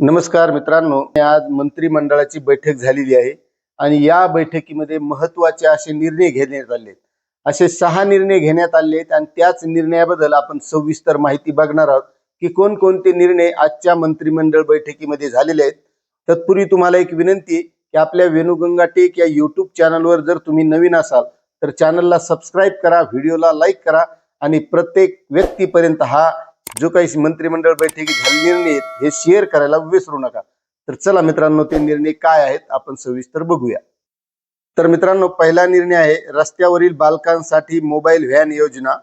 नमस्कार मित्रांनो आज मंत्रिमंडळाची बैठक झालेली आहे आणि या बैठकीमध्ये महत्त्वाचे असे निर्णय घेण्यात आले आहेत. असे सहा निर्णय घेण्यात आले आहेत आणि त्याच निर्णयाबद्दल आपण सविस्तर माहिती बघणार आहोत की कोणकोणते निर्णय आजच्या मंत्रिमंडळ बैठकीमध्ये झालेले आहेत तत्पूर्वी तुम्हाला एक विनंती की आपल्या वेणुगंगा टेक या युट्यूब चॅनलवर जर तुम्ही नवीन असाल तर चॅनलला सबस्क्राईब करा व्हिडिओला लाईक करा आणि प्रत्येक व्यक्तीपर्यंत हा जो काही मंत्रिमंडळ बैठकीत झाले निर्णय हे शेअर करायला विसरू नका. तर चला मित्रांनो ते निर्णय काय आहेत आपण सविस्तर बघूया. तर मित्रांनो पहिला निर्णय आहे रस्त्यावरील बालकांसाठी मोबाईल व्हॅन योजना.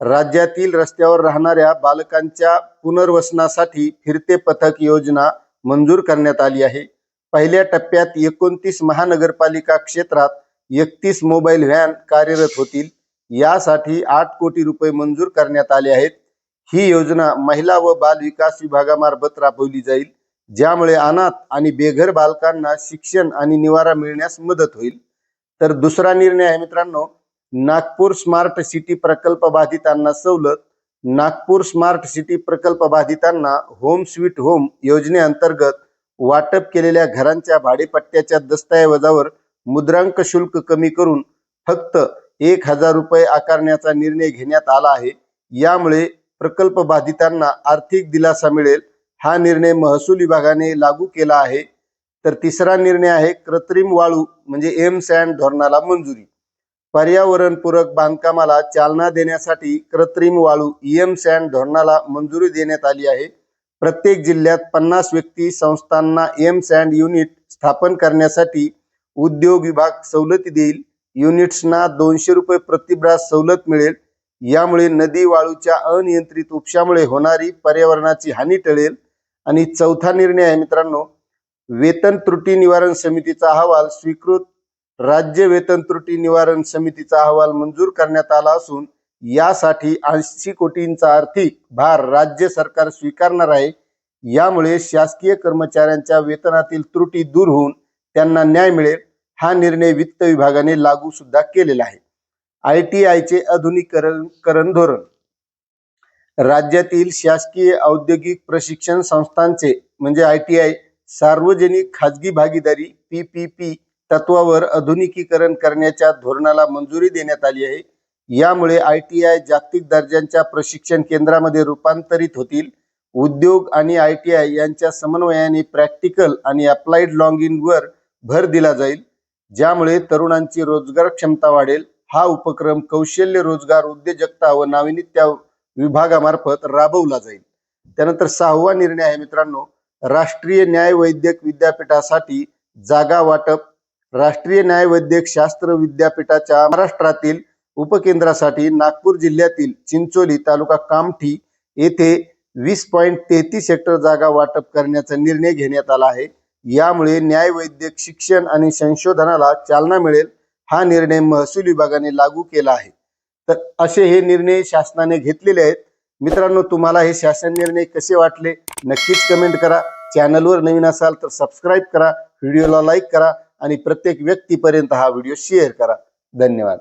राज्यातील रस्त्यावर राहणाऱ्या बालकांच्या पुनर्वसनासाठी फिरते पथक योजना मंजूर करण्यात आली आहे. पहिल्या टप्प्यात एकोणतीस महानगरपालिका क्षेत्रात एकतीस मोबाईल व्हॅन कार्यरत होतील. यासाठी आठ कोटी रुपये मंजूर करण्यात आले आहेत. ही योजना महिला व बाल विकास विभागामार्फत राबवली जाईल ज्यामुळे अनाथ आणि बेघर बालकांना शिक्षण आणि निवारा मिळण्यास मदत होईल. तर दुसरा निर्णय आहे मित्रांनो नागपूर स्मार्ट सिटी प्रकल्प बाधितांना सवलत. नागपूर स्मार्ट सिटी प्रकल्प बाधितांना होम स्वीट होम योजनेअंतर्गत वाटप केलेल्या घरांच्या भाडेपट्ट्याच्या दस्तऐवजावर मुद्रांक शुल्क कमी करून फक्त एक हजार रुपये आकारण्याचा निर्णय घेण्यात आला आहे. यामुळे प्रकल्प बाधितांना आर्थिक दिलासा मिळेल हा निर्णय महसूल विभागाने लागू केला आहे. तर तिसरा निर्णय आहे कृत्रिम वाळू म्हणजे एम सँड धोरणाला मंजुरी. पर्यावरणपूरक बांधकामाला चालना देण्यासाठी कृत्रिम वाळू एम सँड धोरणाला मंजुरी देण्यात आली आहे. प्रत्येक जिल्ह्यात पन्नास व्यक्ती संस्थांना एम सँड युनिट स्थापन करण्यासाठी उद्योग विभाग सवलती देईल. युनिट्सना दोनशे रुपये प्रतिब्रास सवलत मिळेल. यामुळे नदी वाळूच्या अनियंत्रित उपशामुळे होणारी पर्यावरणाची हानी टळेल. आणि चौथा निर्णय आहे मित्रांनो वेतन त्रुटी निवारण समितीचा अहवाल स्वीकृत. राज्य वेतन त्रुटी निवारण समितीचा अहवाल मंजूर करण्यात आला असून यासाठी ऐंशी कोटींचा आर्थिक भार राज्य सरकार स्वीकारणार आहे. यामुळे शासकीय कर्मचाऱ्यांच्या वेतनातील त्रुटी दूर होऊन त्यांना न्याय मिळेल. हा निर्णय वित्त विभागाने लागू सुद्धा केलेला आहे. आय टी आयचे आधुनिकीकरण धोरण. राज्यातील शासकीय औद्योगिक प्रशिक्षण संस्थांचे म्हणजे आय टी आय सार्वजनिक खाजगी भागीदारी पी पी पी तत्वावर आधुनिकीकरण करण्याच्या धोरणाला मंजुरी देण्यात आली आहे. यामुळे आय टी आय जागतिक दर्जांच्या प्रशिक्षण केंद्रामध्ये रूपांतरित होतील. उद्योग आणि आय टी आय यांच्या समन्वयाने प्रॅक्टिकल आणि अप्लाइड इनवर भर दिला जाईल ज्यामुळे तरुणांची रोजगार क्षमता वाढेल. हा उपक्रम कौशल्य रोजगार उद्योजकता व नाविन्यता विभागामार्फत राबवला जाईल. त्यानंतर सहावा निर्णय आहे मित्रांनो राष्ट्रीय न्याय वैद्यक विद्यापीठासाठी जागा वाटप. राष्ट्रीय न्याय वैद्यक शास्त्र विद्यापीठाच्या महाराष्ट्रातील उपकेंद्रासाठी नागपूर जिल्ह्यातील चिंचोली तालुका कामठी येथे वीस पॉईंट तेहतीस हेक्टर जागा वाटप करण्याचा निर्णय घेण्यात आला आहे. यामुळे न्याय वैद्यक शिक्षण आणि संशोधनाला चालना मिळेल. हा निर्णय महसूल विभागाने लागू केला आहे. तर असे हे निर्णय शासनाने घेतलेले आहेत. मित्रांनो तुम्हाला हे शासन निर्णय कसे वाटले? नक्कीच कमेंट करा. चॅनलवर नवीन असाल तर सबस्क्राईब करा. व्हिडिओला लाईक करा आणि प्रत्येक व्यक्तीपर्यंत हा व्हिडिओ शेअर करा. धन्यवाद.